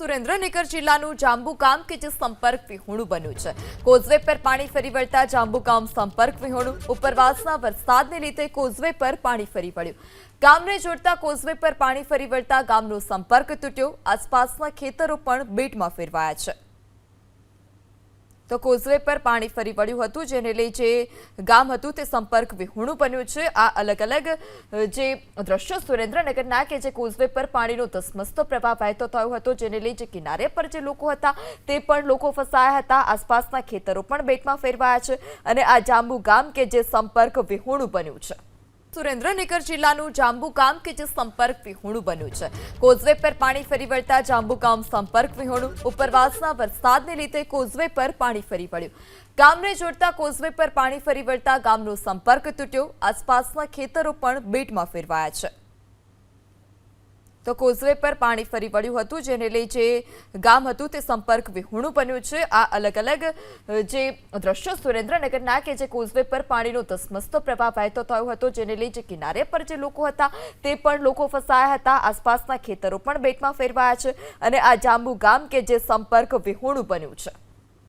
સુરેન્દ્રનગર જિલ્લાનું જાંબુકામ કે જે સંપર્ક વિહોણું બન્યું છે. કોઝવે પર પાણી ફરી વળતા જાંબુકામ સંપર્ક વિહોણું, ઉપરવાસના વરસાદને લીધે કોઝવે પર પાણી ફરી વળ્યું. ગામને જોડતા કોઝવે પર પાણી ફરી વળતા ગામનો સંપર્ક તૂટ્યો. આસપાસના ખેતરો પણ બેટમાં ફેરવાયા છે. તો કોઝવે પર પાણી ફરી વળ્યું હતું, જેને લઈ જે ગામ હતું તે સંપર્ક વિહોણું બન્યું છે. આ અલગ અલગ જે દ્રશ્યો સુરેન્દ્રનગરના કે જે કોઝવે પર પાણીનો ધસમસતો પ્રવાહ વહેતો થયો હતો, જેને લઈ જે કિનારે પર જે લોકો હતા તે પણ લોકો ફસાયા હતા. આસપાસના ખેતરો પણ બેટમાં ફેરવાયા છે અને આ જાંબુ ગામ કે જે સંપર્ક વિહોણું બન્યું છે. સુરેન્દ્રનગર જિલ્લાનું જાંબુકામ કે જે સંપર્ક વિહોણું બન્યું છે. કોઝવે પર પાણી ફરી વળતા જાંબુકામ સંપર્ક વિહોણું, ઉપરવાસના વરસાદને લીધે કોઝવે પર પાણી ફરી વળ્યું. ગામને જોડતા કોઝવે પર પાણી ફરી વળતા ગામનો સંપર્ક તૂટ્યો. આસપાસના ખેતરો પણ બેટમાં ફેરવાયા છે. તો કોઝવે પર પાણી ફરી વળ્યું હતું, જેને લઈ જે ગામ હતું તે સંપર્ક વિહોણું બન્યું છે. આ અલગ અલગ જે દ્રશ્યો સુરેન્દ્રનગરના કે જે કોઝવે પર પાણીનો ધસમસતો પ્રવાહ વહેતો થયો હતો, જેને લઈ જે કિનારે પર જે લોકો હતા તે પણ લોકો ફસાયા હતા. આસપાસના ખેતરો પણ બેટમાં ફેરવાયા છે અને આ જાંબુ ગામ કે જે સંપર્ક વિહોણું બન્યું છે.